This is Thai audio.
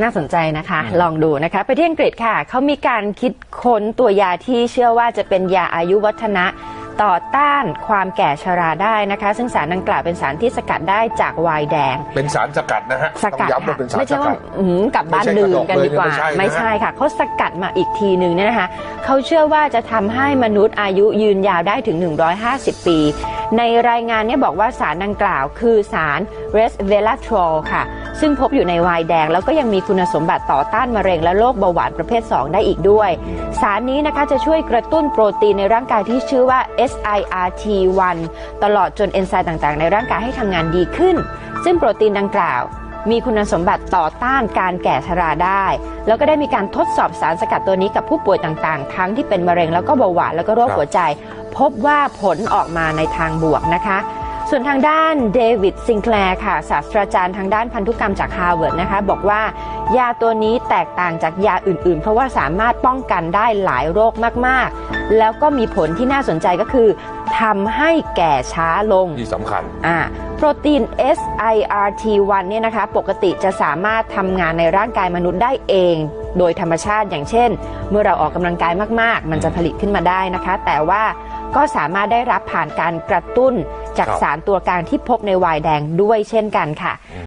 น่าสนใจนะคะ ลองดูนะคะไปที่อังกฤษค่ะ เขามีการคิดค้นตัวยาที่เชื่อว่าจะเป็นยาอายุวัฒนะต่อต้านความแก่ชราได้นะคะ ซึ่งสารดังกล่าวเป็นสารที่สกัดได้จากไวน์แดง เป็นสารสกัดนะฮะสกัดต้องย้ำว่าค่ะเป็นสารไม่สใช่กัว่าดอืมกลับบ้านไม่ใช่ดื่มกระดกกันดีกว่าเลยนะไม่ไม่ใช่ใช่นะค่ะเขาสกัดมาอีกทีหนึ่งเนี่ยนะคะเขาเชื่อว่าจะทำให้มนุษย์อายุยืนยาวได้ถึง 150 ปี ในรายงานเนี่ยบอกว่าสารดังกล่าว คือสาร resveratrol ค่ะ ซึ่งพบอยู่ในวน์แดง แล้วก็ยังมีคุณสมบัติต่อต้านมะเร็งและโรคเบาหวานประเภท 2 ได้อีกด้วย สารนี้นะคะจะช่วยกระตุ้นโปรตีนในร่างกายที่ชื่อว่า SIRT1 ตลอดจนเอนไซม์ต่างๆ ในร่างกายให้ทำงานดีขึ้น ซึ่งโปรตีนดังกล่าวมีคุณสมบัติต่อต้านการแก่ชราได้ แล้วก็ได้มีการทดสอบสารสกัดตัวนี้กับผู้ป่วยต่างๆ ทั้งที่เป็นมะเร็งแล้วก็เบาหวานแล้วก็โรคหัวใจ พบว่าผลออกมาในทางบวกนะคะ ส่วนทางด้านเดวิดซิงแคลร์ค่ะศาสตราจารย์ทางด้านพันธุกรรมจากฮาร์วาร์ดนะคะ บอกว่ายาตัวนี้แตกต่างจากยาอื่น ๆ เพราะว่าสามารถป้องกันได้หลายโรคมาก ๆ แล้วก็มีผลที่น่าสนใจก็คือทำให้แก่ช้าลงที่สำคัญอ่าโปรตีน SIRT1 เนี่ยนะคะ ปกติจะสามารถทำงานในร่างกายมนุษย์ได้เอง โดยธรรมชาติอย่างเช่น เมื่อเราออกกำลังกายมาก ๆ มันจะผลิตขึ้นมาได้นะคะ แต่ว่า ก็สามารถได้รับผ่านการกระตุ้นจากครับสารตัวกลางที่พบในไวน์แดงด้วยเช่นกันค่ะ